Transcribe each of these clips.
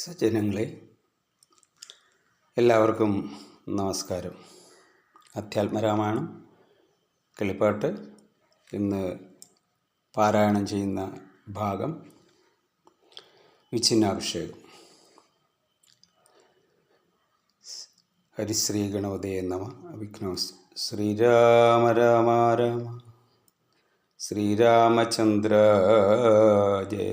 സജ്ജനങ്ങളെ എല്ലാവർക്കും നമസ്കാരം. അധ്യാത്മരാമായണം കിളിപ്പാട്ട് ഇന്ന് പാരായണം ചെയ്യുന്ന ഭാഗം വിച്ഛിന്നാഭിഷേകം. ഹരിശ്രീ ഗണപതി നമ വിഘ്നോ ശ്രീരാമ രാമ രാമ ശ്രീരാമചന്ദ്ര ജയ.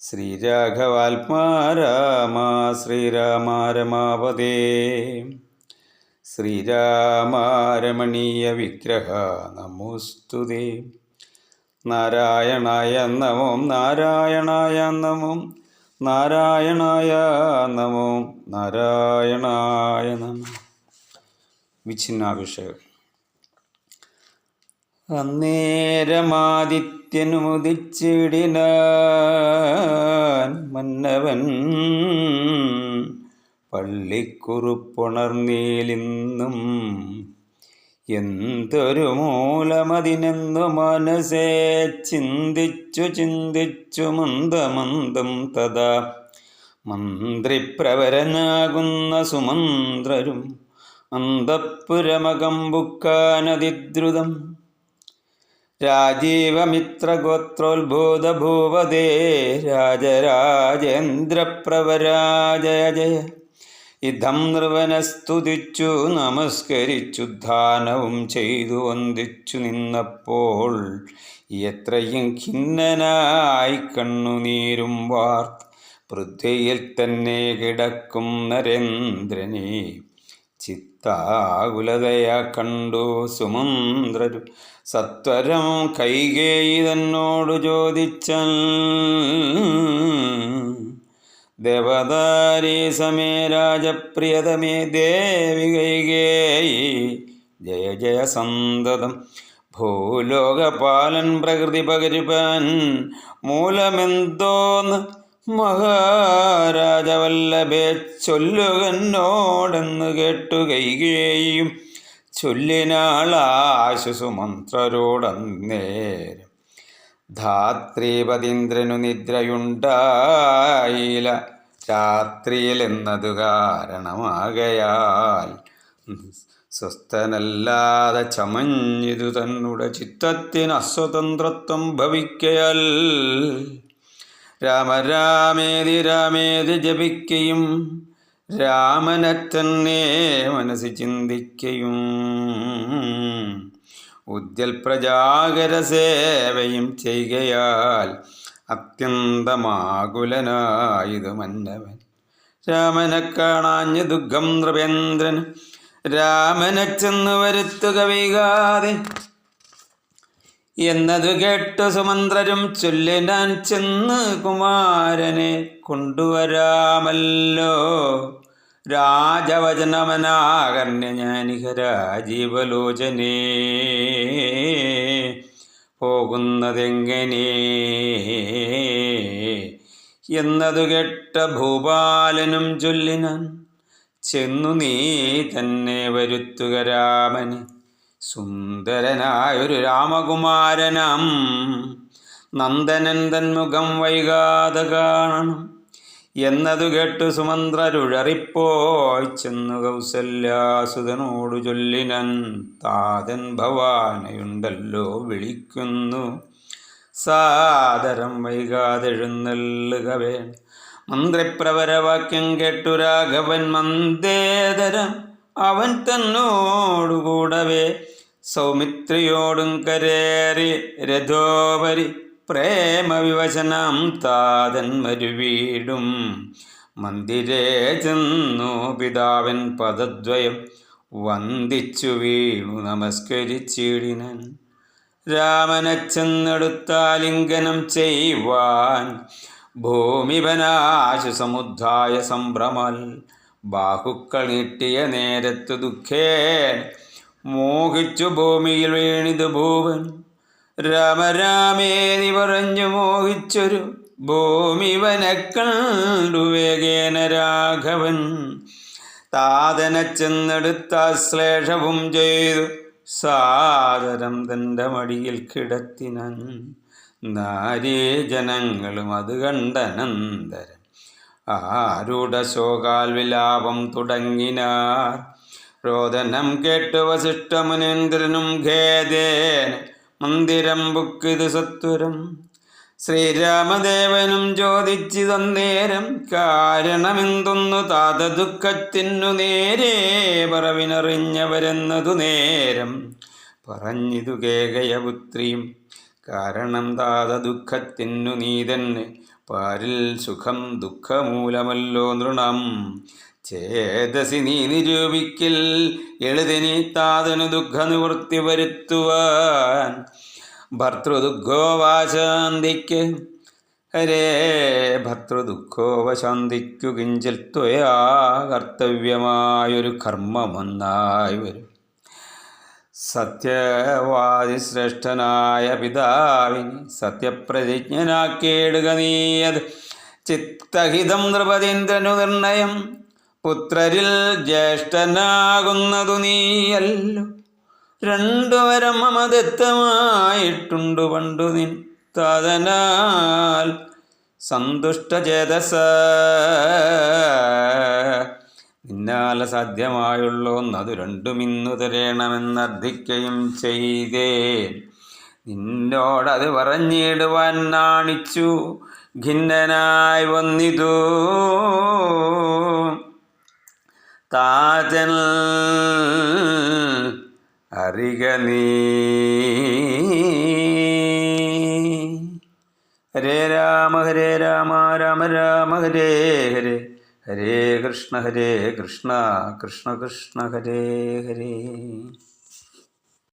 ശ്രീരാഘവാത്മാ രാമ ശ്രീരാമ രമാപദേ ശ്രീരാമ വിഗ്രഹ നമോസ്തുതേ നാരായണായ നമോം നാരായണായ നമോം നാരായണായ നമോം നാരായണായ നമ. വിച്ഛിന്നാഭിഷേകം അന്നേരമാദിത്യനുമുദിച്ചിടിനാൻ മന്നവൻ പള്ളിക്കുറുപ്പുണർന്നീലിന്നും എന്തൊരു മൂലമതിനെന്നു മനസ്സേ ചിന്തിച്ചു ചിന്തിച്ചു മന്ദമന്ദം തഥാ മന്ത്രിപ്രവരനാകുന്ന സുമന്ത്രരും അന്തപ്പുരമകമ്പുക്കാനതിദ്രുതം രാജീവമിത്രഗോത്രോത്ഭൂതഭൂവദേ രാജരാജേന്ദ്രപ്രവരാജയ ജയ ഇതം നൃവനസ്തുതിച്ചു നമസ്കരിച്ചു ധാനവും ചെയ്തു വന്ദിച്ചു നിന്നപ്പോൾ എത്രയും ഖിന്നനായി കണ്ണുനീരും വാർത്ത് പൃഥ്വിയിൽ തന്നെ കിടക്കും നരേന്ദ്രനെ. ചിത്താകുലതയ കണ്ടു സുമന്ത്രരു. സത്വരം കൈകേയി തന്നോടു ചോദിച്ചൽ. ദേവതാരി സമേ രാജപ്രിയതമേ ദേവി കൈകേയി. ജയ ജയ സന്തതം. ഭൂലോകപാലൻ പ്രകൃതി പകരുപാൻ. മൂലമെന്തോന്ന് മഹാരാജവല്ലഭേ ചൊല്ലുകന്നോടെന്ന് കേട്ടു കൈകേയും ചൊല്ലിനാളാശുസുമന്ത്രരോടന്നേരം ധാത്രീപതീന്ദ്രനു നിദ്രയുണ്ടായില്ല രാത്രിയിൽ എന്നതു കാരണമാകയാൽ സ്വസ്ഥനല്ലാതെ ചമഞ്ഞിതു തന്നുടെ ചിത്തത്തിന് അസ്വതന്ത്രത്വം ഭവിക്കയാൽ. രാമരാമേതി രാമേതി ജപിക്കയും രാമനറ്റന്നെ മനസ്സ് ചിന്തിക്കയും ഉദ്യൽ പ്രജാകര സേവയും ചെയ്യയാൽ അത്യന്തമാകുലനായത് മന്നവൻ. രാമനെ കാണാഞ്ഞ് ദുഃഖം നൃപേന്ദ്രൻ രാമനെ ചെന്ന് വരുത്തുക വൈകാതെ എന്നതു കേട്ടു സുമന്ത്രരും ചൊല്ലിനാൻ ചെന്ന് കുമാരനെ കൊണ്ടുവരാമല്ലോ. രാജവചനമനാകർണ്യ ഞാനിഹ രാജീവലോചനേ. പോകുന്നതെങ്ങനെ? എന്നതു കേട്ട ഭൂപാലനും ചൊല്ലിനാൻ ചെന്നു നീ തന്നെ വരുത്തുക രാമനെ. സുന്ദരനായൊരു രാമകുമാരനം. നന്ദനൻ തന്മുഖം വൈകാതെ കാണണം. എന്നതു കേട്ടു സുമന്ത്രരുഴറിപ്പോയി ചെന്നു കൗസല്യാസുതനോടു ചൊല്ലിനൻ താതൻ ഭവാനയുണ്ടല്ലോ വിളിക്കുന്നു. സാദരം വൈകാതെഴുന്നള്ളുക വേണം മന്ത്രിപ്രവരവാക്യം കേട്ടു രാഘവൻ മന്ദേതരം അവൻ തന്നോടുകൂടവേ സൗമിത്രിയോടും കരേറി രഥോപരി പ്രേമവിവചനം താതൻ മരുവീടും. മന്ദിരേ ചെന്നു പിതാവൻ പദദ്വയം വന്ദിച്ചു വീണു നമസ്കരിച്ചിടിനൻ. രാമനെ ചെന്നെടുത്താലിംഗനം ചെയ്യുവാൻ ഭൂമിപനാശു സമുദ്ധായ സംഭ്രമൽ. ബാഹുക്കൾ നീട്ടിയ നേരത്തു ദുഃഖേ മോഹിച്ചു ഭൂമിയിൽ വീണിതു ഭൂവൻ രാമരാമേനി പറഞ്ഞു മോഹിച്ചൊരു ഭൂമിവനെ കണ്ടു വേഗേന രാഘവൻ. താതന ചെന്നെടുത്ത ശ്ലേഷവും ചെയ്തു സാദരം തന്റെ മടിയിൽ കിടത്തിനൻ നാരേ ജനങ്ങളും അത് കണ്ടനന്തരം ആരുടെ ശോകാൽ വിലാപം തുടങ്ങിനാർ. രോദനം കേട്ടു വസിഷ്ഠമുനേന്ദ്രനും ഖേദേന മന്ദിരം ബുക്കിത് സത്വരം. ശ്രീരാമദേവനും ചോദിച്ചു തന്നേരം. കാരണമെന്തൊന്നു താത ദുഃഖത്തിനു നേരെ പറവിനറിഞ്ഞവരെന്നതു നേരം. പറഞ്ഞിതു കേകയപുത്രിയും കാരണം താത ദുഃഖത്തിനു നീ തന്നെ പാരിൽ സുഖം ദുഃഖമൂലമല്ലോ നൃണം. ചേതസി നീ നിരൂപിക്കൽ എളുതിനി താതനു ദുഃഖനിവൃത്തി വരുത്തുവാൻ. ഭർത്തൃദുഃഖോവാശാന്തിക്ക് ഹരേ ഭർത്തൃദുഃഖോവശാന്തിക്കു കിഞ്ചിൽ ത്വയാ കർത്തവ്യമായൊരു കർമ്മമൊന്നായി വരും. സത്യവാദിശ്രേഷ്ഠനായ പിതാവിന് സത്യപ്രതിജ്ഞനാക്കിയിടുക നീയത് ചിത്തഹിതം നൃപതീന്ദ്രനു നിർണയം. പുത്രരിൽ ജ്യേഷ്ഠനാകുന്നതു നീയല്ലോ. രണ്ടുവരം മമദത്തമായിട്ടുണ്ടു പണ്ടു നിൻ തതനാൽ. സന്തുഷ്ടചേതസ നിന്നാല സാധ്യമായുള്ളോന്നതു രണ്ടും ഇന്നു തരേണമെന്നർത്ഥിക്കുകയും ചെയ്തേ. നിന്നോടത് പറഞ്ഞിടുവാൻ നാണിച്ചു ഖിന്നനായി വന്നിതു. താജൻ അറിക ഹരേ രാമ ഹരേ രാമ രാമ രാമ ഹരേ ഹരേ ഹരേ കൃഷ്ണ ഹരേ കൃഷ്ണ കൃഷ്ണ കൃഷ്ണ ഹരേ ഹരേ.